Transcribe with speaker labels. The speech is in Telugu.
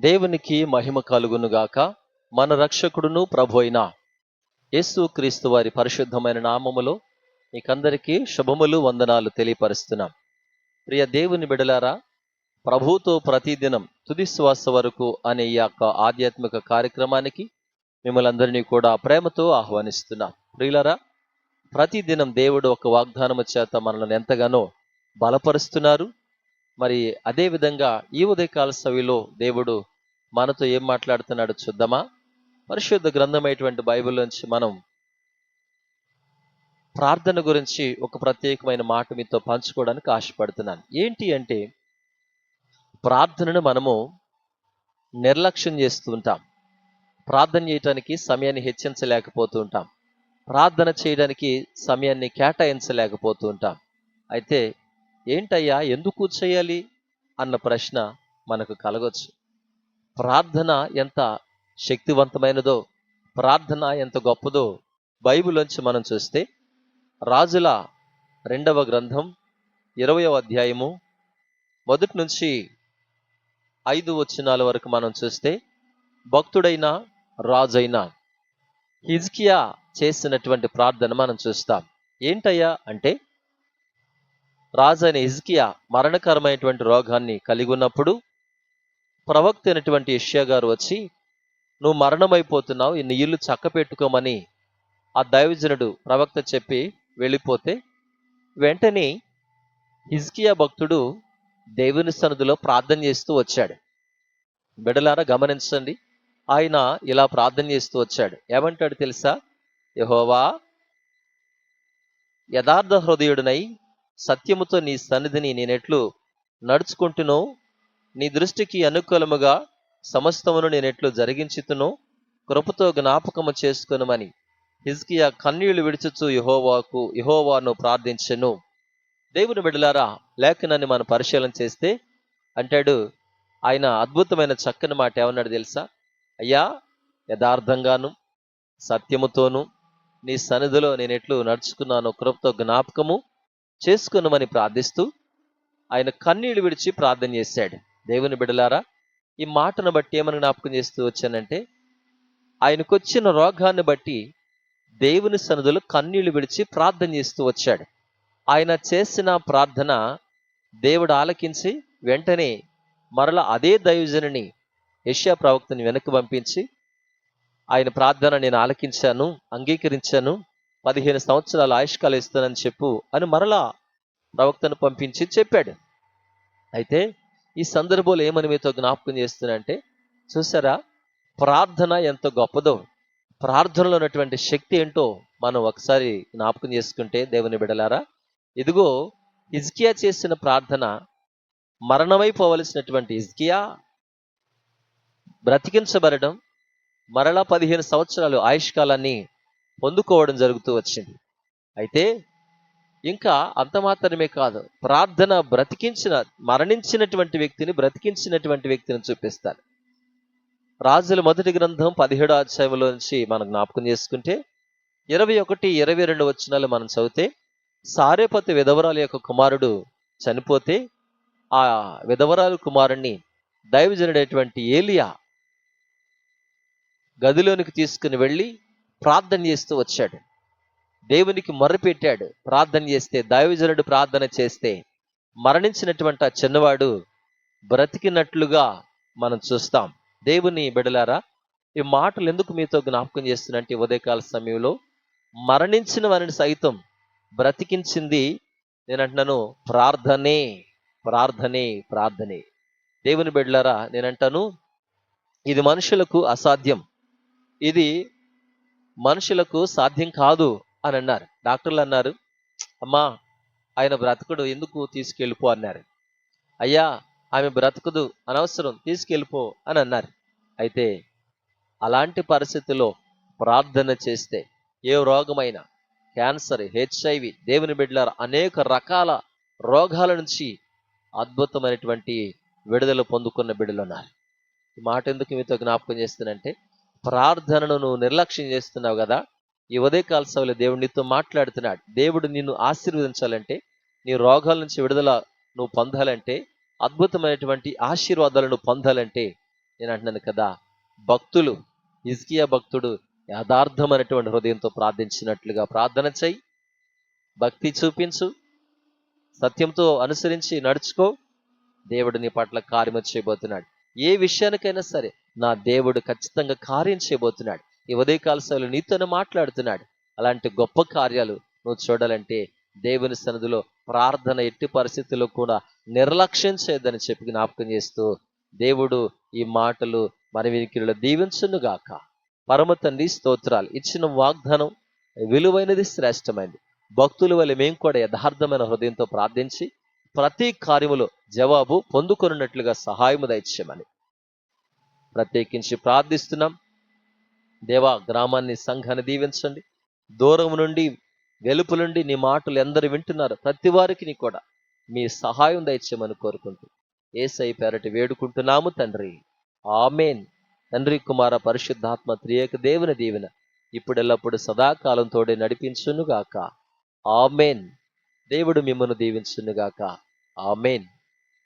Speaker 1: దేవునికి మహిమ కలుగునుగాక మన రక్షకుడును ప్రభు అయిన యేసు క్రీస్తు వారి పరిశుద్ధమైన నామములో మీకందరికీ శుభములు వందనాలు తెలియపరుస్తున్నాం. ప్రియ దేవుని బిడలారా ప్రభుతో ప్రతిదినం తుది శ్వాస వరకు అనే ఈ యొక్క ఆధ్యాత్మిక కార్యక్రమానికి మిమ్మల్ని కూడా ప్రేమతో ఆహ్వానిస్తున్నాం. ప్రియులరా ప్రతిదినం దేవుడు ఒక వాగ్దానము చేత మనల్ని ఎంతగానో బలపరుస్తున్నారు. మరి అదే విధంగా ఈ ఉదయకాల సవిలో దేవుడు మనతో ఏం మాట్లాడుతున్నాడు చూద్దామా? పరిశుద్ధ గ్రంథమైనటువంటి బైబిల్ నుంచి మనం ప్రార్థన గురించి ఒక ప్రత్యేకమైన మాట మీతో పంచుకోవడానికి ఆశపడుతున్నాను. ఏంటి అంటే ప్రార్థనను మనము నిర్లక్ష్యం చేస్తూ ఉంటాం. ప్రార్థన చేయటానికి సమయాన్ని హెచ్చించలేకపోతూ ఉంటాం. ప్రార్థన చేయడానికి సమయాన్ని కేటాయించలేకపోతూ ఉంటాం. అయితే ఏంటయ్యా ఎందుకు చేయాలి? అన్న ప్రశ్న మనకు కలగొచ్చు. ప్రార్థన ఎంత శక్తివంతమైనదో ప్రార్థన ఎంత గొప్పదో బైబిల్లోంచి మనం చూస్తే రాజుల రెండవ గ్రంథం ఇరవయవ అధ్యాయము మొదటి నుంచి ఐదు వచ్చినాల వరకు మనం చూస్తే భక్తుడైన రాజైన హిజ్కియా చేసినటువంటి ప్రార్థన మనం చూస్తాం. ఏంటయ్యా అంటే రాజైన హిజ్కియా మరణకరమైనటువంటి రోగాన్ని కలిగి ఉన్నప్పుడు ప్రవక్త అయినటువంటి యష్యా గారు వచ్చి నువ్వు మరణమైపోతున్నావు ఈ నీళ్ళు చక్క పెట్టుకోమని ఆ దైవజనుడు ప్రవక్త చెప్పి వెళ్ళిపోతే వెంటనే హిజ్కియా భక్తుడు దేవుని సన్నిధిలో ప్రార్థన చేస్తూ వచ్చాడు. బిడలారా గమనించండి ఆయన ఇలా ప్రార్థన చేస్తూ వచ్చాడు. ఏమంటాడు తెలుసా? యహోవా యథార్థ హృదయుడినై సత్యముతో నీ సన్నిధిని నేనెట్లు నడుచుకుంటునో. నీ దృష్టికి అనుకూలముగా సమస్తమును నేనెట్లు జరిగించుతునో. కృపతో జ్ఞాపకము చేసుకొనుమని హిజ్కియా కన్నీళ్ళు విడిచుచు యహోవాకు యహోవాను ప్రార్థించెను. దేవుని బిడలారా లేఖనాన్ని మనం పరిశీలన చేస్తే అంటాడు ఆయన అద్భుతమైన చక్కని మాట ఏమన్నాడు తెలుసా? అయ్యా యథార్థంగాను సత్యముతోను నీ సన్నిధిలో నేను ఎట్లు నడుచుకున్నాను. కృపతో జ్ఞాపకము చేసుకున్నామని ప్రార్థిస్తూ ఆయన కన్నీళ్ళు విడిచి ప్రార్థన చేశాడు. దేవుని బిడలారా ఈ మాటను బట్టి ఏమని జ్ఞాపకం చేస్తూ వచ్చానంటే ఆయనకు వచ్చిన రోగాన్ని బట్టి దేవుని సన్నిధిలో కన్నీళ్ళు విడిచి ప్రార్థన చేస్తూ వచ్చాడు. ఆయన చేసిన ప్రార్థన దేవుడు ఆలకించి వెంటనే మరల అదే దైవజనుని యష్యా ప్రవక్తని వెనక్కి పంపించి ఆయన ప్రార్థన నేను ఆలకించాను అంగీకరించాను పదిహేను సంవత్సరాలు ఆయుష్కాలు ఇస్తానని చెప్పు అని మరలా ప్రవక్తను పంపించి చెప్పాడు. అయితే ఈ సందర్భంలో ఏమని మీతో జ్ఞాపకం చేస్తున్నంటే చూసారా? ప్రార్థన ఎంత గొప్పదో. ప్రార్థనలో ఉన్నటువంటి శక్తి ఏంటో మనం ఒకసారి జ్ఞాపకం చేసుకుంటే దేవుని బిడలారా ఇదిగో ఇజ్కియా చేసిన ప్రార్థన మరణమైపోవలసినటువంటి ఇజ్కియా బ్రతికించబడడం మరలా పదిహేను సంవత్సరాలు ఆయుష్కాలాన్ని పొందుకోవడం జరుగుతూ వచ్చింది. అయితే ఇంకా అంత మాత్రమే కాదు ప్రార్థన బ్రతికించిన మరణించినటువంటి వ్యక్తిని బ్రతికించినటువంటి వ్యక్తిని చూపిస్తారు రాజుల మొదటి గ్రంథం పదిహేడో అధ్యాయంలో నుంచి మనం జ్ఞాపకం చేసుకుంటే ఇరవై ఒకటి ఇరవై రెండు వచనాలు మనం చదివితే సారేపతి విధవరాలు యొక్క కుమారుడు చనిపోతే ఆ విధవరాలు కుమారుణ్ణి దైవజనుడైనటువంటి ఏలియా గదిలోనికి తీసుకుని వెళ్ళి ప్రార్థన చేస్తూ వచ్చాడు. దేవునికి మొరపెట్టాడు ప్రార్థన చేస్తే దైవజనుడు ప్రార్థన చేస్తే మరణించినటువంటి ఆ చిన్నవాడు బ్రతికినట్లుగా మనం చూస్తాం. దేవుని బిడలారా ఈ మాటలు ఎందుకు మీతో జ్ఞాపకం చేస్తున్నంటే ఉదయకాల సమయంలో మరణించిన వారిని సైతం బ్రతికించింది నేను అంటున్నాను ప్రార్థనే ప్రార్థనే ప్రార్థనే. దేవుని బిడ్డలారా నేనంటాను ఇది మనుషులకు అసాధ్యం. ఇది మనుషులకు సాధ్యం కాదు అని అన్నారు. డాక్టర్లు అన్నారు అమ్మా ఆయన బ్రతకడు ఎందుకు తీసుకెళ్ళిపో అన్నారు. అయ్యా ఆమె బ్రతకదు అనవసరం తీసుకెళ్ళిపో అని అన్నారు. అయితే అలాంటి పరిస్థితుల్లో ప్రార్థన చేస్తే ఏ రోగమైనా క్యాన్సర్ హెచ్ఐవి దేవుని బిడ్డల అనేక రకాల రోగాల నుంచి అద్భుతమైనటువంటి విడుదల పొందుకున్న బిడ్డలు ఉన్నారు. మాట ఎందుకు మీతో జ్ఞాపకం చేస్తానంటే ప్రార్థనను నువ్వు నిర్లక్ష్యం చేస్తున్నావు కదా? ఈ ఉదయకాల సభలో దేవుడు నీతో మాట్లాడుతున్నాడు. దేవుడు నిన్ను ఆశీర్వదించాలంటే నీ రోగాల నుంచి విడుదల నువ్వు పొందాలంటే అద్భుతమైనటువంటి ఆశీర్వాదాలను పొందాలంటే నేను అంటున్నాను కదా భక్తులు ఇజ్కియా భక్తుడు యథార్థమైనటువంటి హృదయంతో ప్రార్థించినట్లుగా ప్రార్థన చెయ్యి. భక్తి చూపించు. సత్యంతో అనుసరించి నడుచుకో. దేవుడు నీ పట్ల కార్యము చేయబోతున్నాడు. ఏ విషయానికైనా సరే నా దేవుడు ఖచ్చితంగా కార్యం చేయబోతున్నాడు. ఈ ఉదయకాల సమయంలో నీతోనే మాట్లాడుతున్నాడు. అలాంటి గొప్ప కార్యాలు నువ్వు చూడాలంటే దేవుని సన్నిధిలో ప్రార్థన ఎట్టి పరిస్థితుల్లో కూడా నిర్లక్ష్యం చేయదని చెప్పి జ్ఞాపకం చేస్తూ దేవుడు ఈ మాటలు మన వినికిలో దీవించునుగాక పరమ తండ్రి స్తోత్రాలు. ఇచ్చిన వాగ్దానం విలువైనది శ్రేష్టమైనది. భక్తుల వల్ల మేము కూడా యథార్థమైన హృదయంతో ప్రార్థించి ప్రతి కార్యములో జవాబు పొందుకొనున్నట్లుగా సహాయము దయచేయమని. ప్రత్యేకించి ప్రార్థిస్తున్నాం. దేవా గ్రామాన్ని సంఘాన్ని దీవించండి. దూరం నుండి వెలుపు నుండి నీ మాటలు ఎందరు వింటున్నారు ప్రతి వారికి నీ కూడా మీ సహాయం దయచేయమని కోరుకుంటూ ఏసై పేరటి వేడుకుంటున్నాము తండ్రి. ఆమెన్. తండ్రి కుమార పరిశుద్ధాత్మ త్రియేక దేవుని దీవెన ఇప్పుడెల్లప్పుడు సదాకాలం తోడే నడిపించునుగాక. ఆమెన్. దేవుడు మిమ్మను దీవించునుగాక. ఆమెన్